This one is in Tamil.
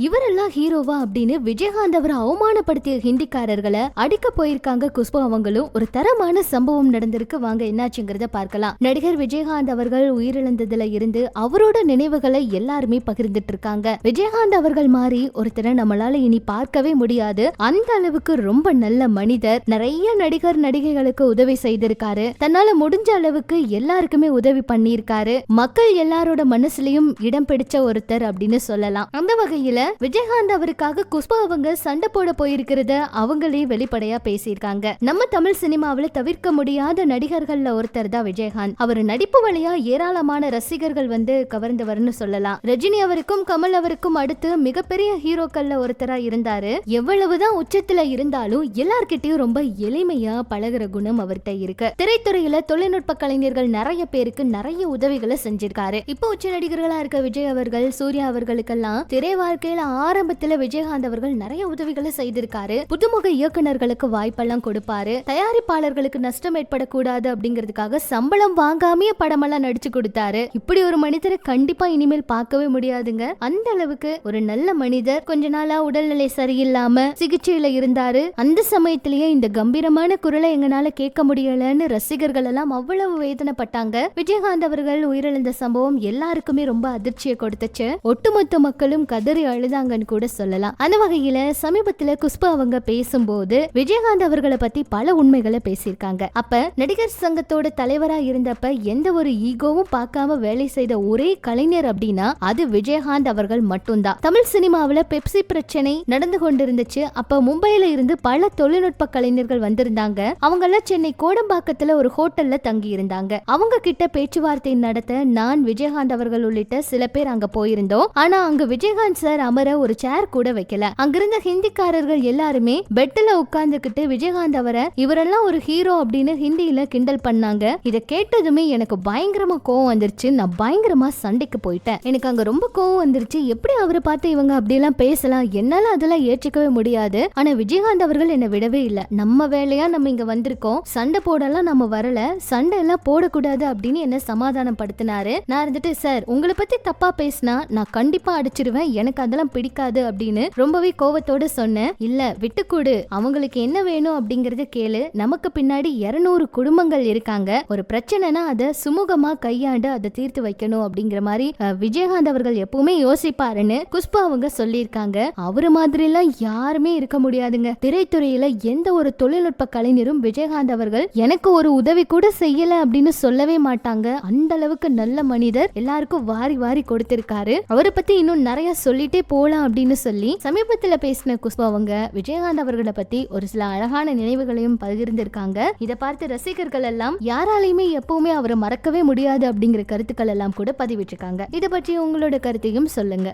இவரெல்லாம் ஹீரோவா அப்படின்னு விஜயகாந்த் அவரை அவமானப்படுத்திய ஹிந்திக்காரர்களை அடிக்க போயிருக்காங்க குஷ்பு அவங்களும். ஒரு தரமான சம்பவம் நடந்திருக்கு. வாங்க என்னாச்சுங்கிறத பார்க்கலாம். நடிகர் விஜயகாந்த் அவர்கள் உயிரிழந்ததுல இருந்து அவரோட நினைவுகளை எல்லாருமே பகிர்ந்துட்டு இருக்காங்க. விஜயகாந்த் அவர்கள் மாதிரி ஒருத்தரை நம்மளால இனி பார்க்கவே முடியாது. அந்த அளவுக்கு ரொம்ப நல்ல மனிதர். நிறைய நடிகர் நடிகைகளுக்கு உதவி செய்திருக்காரு. தன்னால முடிஞ்ச அளவுக்கு எல்லாருக்குமே உதவி பண்ணியிருக்காரு. மக்கள் எல்லாரோட மனசுலயும் இடம் பிடிச்ச ஒருத்தர் அப்படின்னு சொல்லலாம். அந்த வகையில விஜயகாந்த் அவருக்காக குஷ்பு அவங்க சண்டை போட போயிருக்கிறத அவங்களே வெளிப்படையா பேசியிருக்காங்க. நம்ம தமிழ் சினிமாவுல தவிர்க்க முடியாத நடிகர்கள்ல ஒருத்தர் தான் விஜயகாந்த். அவர் நடிப்பு வழியா ஏராளமான ரசிகர்கள் வந்து கவர்ந்தவர்னு சொல்லலாம். ரஜினி அவருக்கும் கமல் அவருக்கும் அடுத்து மிகப்பெரிய ஹீரோக்கள்ல ஒருத்தரா இருந்தாரு. எவ்வளவுதான் உச்சத்துல இருந்தாலும் எல்லார்கிட்டயும் ரொம்ப எளிமையா பழகுற குணம் அவர்கிட்ட இருக்கு. திரைத்துறையில தொழில்நுட்ப கலைஞர்கள் நிறைய பேருக்கு நிறைய உதவிகளை செஞ்சிருக்காரு. இப்போ உச்ச நடிகர்களா இருக்க விஜய் அவர்கள் சூர்யா அவர்களுக்கெல்லாம் திரை வாழ்க்கையில ஆரம்பத்துல விஜயகாந்த் அவர்கள் நிறைய உதவிகளை செய்திருக்காரு. புதுமுக இயக்குனர்களுக்கு வாய்ப்பெல்லாம் கொடுப்பாரு. தயாரிப்பாளர்களுக்கு நஷ்டம் ஏற்படக்கூடாது அப்படிங்கிறதுக்காக சம்பளம் வாங்காமயே படமெல்லாம் நடிச்சு கொடுத்தாரு. இப்படி ஒரு மனிதரை கண்டிப்பா இனிமேல் பார்க்கவே முடியாதுங்க. அந்த அளவுக்கு ஒரு நல்ல மனிதர் கொஞ்ச நாளா உடல்நிலை சரியில்லாம சிகிச்சையில இருந்தாரு. அந்த சமயத்திலேயே இந்த கம்பீரமான குரலை எங்களால கேட்க முடியலன்னு ரசிகர்கள் எல்லாம் அவ்வளவு வேதனைப்பட்டாங்க. விஜயகாந்த் அவர்கள் உயிரிழந்த சம்பவம் எல்லாருக்குமே ரொம்ப அதிர்ச்சியை கொடுத்துச்சு. ஒட்டுமொத்த மக்களும் கதறி அழுதாங்கன்னு கூட சொல்லலாம். அந்த வகையில சமீபத்துல குஷ்பு அவங்க பேசும்போது விஜயகாந்த் அவர்களை பத்தி பல உண்மைகளை பேசியிருக்காங்க. அப்ப நடிகர் சங்கத்தோட தலைவரா இருந்தப்ப எந்த ஒரு ஈகோவும் பார்க்காம வேலை செய்த ஒரே கலைஞர் அப்படின்னா அது விஜயகாந்த் அவர்கள் மட்டும்தான். தமிழ் சினிமாவில பெப்சி பிரச்சனை நடந்து கொண்டிருந்துச்சு. அப்ப மும்பையில இருந்து பல தொழில்நுட்ப கலைஞர்கள் வந்திருந்தாங்க. அவங்க எல்லாம் சென்னை கோடம்பாக்கத்துல ஒரு ஹோட்டல்ல தங்கி இருந்தாங்க அவங்க கிட்ட பேச்சுவார்த்தை நடத்த நான் விஜயகாந்த் அவர்கள் உள்ளிட்ட சில பேர் அங்க போயிருந்தோம். ஆனா அங்க விஜயகாந்த் சார் அமர ஒரு சேர் கூட வைக்கல. அங்கிருந்த ஹிந்திக்காரர்கள் எல்லாருமே பெட்ல உட்கார்ந்துகிட்டு விஜயகாந்த் அவரை இவரெல்லாம் ஒரு ஹீரோ அப்படின்னு ஹிந்தியில கிண்டல் பண்ணாங்க. இத கேட்டதுமே எனக்கு பயங்கரமா கோவம் வந்துருச்சு. நான் பயங்கரமா சண்டைக்கு போயிட்டேன். எனக்கு அங்க ரொம்ப கோவம் வந்துருச்சு. எப்படி அவரை பார்த்து இவங்க அப்படியெல்லாம் பேசலாம்? என்னால அதெல்லாம் ஏற்றுக்கவே முடியாது. ஆனா விஜயகாந்த் அவர்கள் என்னை விடவே இல்லை. நம்ம வேலையா நம்ம இங்க வந்திருக்கோம். சண்டை போடலாம் நம்ம வரல. சண்டை எல்லாம் போடக்கூடாது அப்படின்னு என்ன சமாதானம் படுத்தினாரு நான் இருந்துட்டு சார் உங்களை பத்தி தப்பா பேசினா நான் கண்டிப்பா அடிச்சிருவேன். எனக்கு அதெல்லாம் பிடிக்காது அப்படின்னு ரொம்பவே கோவத்தோட சொன்னேன் இல்ல விட்டுக்கூடு. அவங்களுக்கு என்ன வேணும் அப்படிங்கறத கேளு. நமக்கு பின்னாடி இருநூறு குடும்பங்கள் இருக்காங்க. ஒரு பிரச்சனைனா அதை சுமூகமா கையாண்டு அதை தீர்த்து வைக்கணும். அப்படிங்கிற மாதிரி விஜயகாந்த் அவர்கள் எப்பவுமே யோசிப்பாருன்னு குஷ்பு அவங்க சொல்லியிருக்காங்க. அவரு மாதிரி எல்லாம் யாருமே இருக்க முடியாதுங்க. திரைத்துறையில எந்த ஒரு தொழில்நுட்ப கலைஞரும் விஜயகாந்த் அவர்கள் எனக்கு ஒரு உதவி கூட செய்யல அப்படின்னு சொல்லவே மாட்டாங்க. அந்த அளவுக்கு நல்ல மனிதர் எல்லாருக்கும் வாரி வாரி கொடுத்திருக்காரு. அவரை பத்தி இன்னும் நிறைய சொல்லிட்டே போலாம் அப்படின்னு சொல்லி சமீபத்துல பேசின குஷ்பு அவங்க விஜயகாந்த் அவர்களை பத்தி ஒரு சில அழகான நினைவுகளையும் பகிர்ந்திருக்காங்க. இதை பார்த்து ரசிகர்கள் எல்லாம் யாராலையுமே எப்பவுமே அவரை மறக்கவே முடியாது அப்படிங்கிற கருத்துக்கள் எல்லாம் கூட பதிவிட்டிருக்காங்க. இதை பற்றி உங்களோட கருத்தையும் சொல்லுங்க.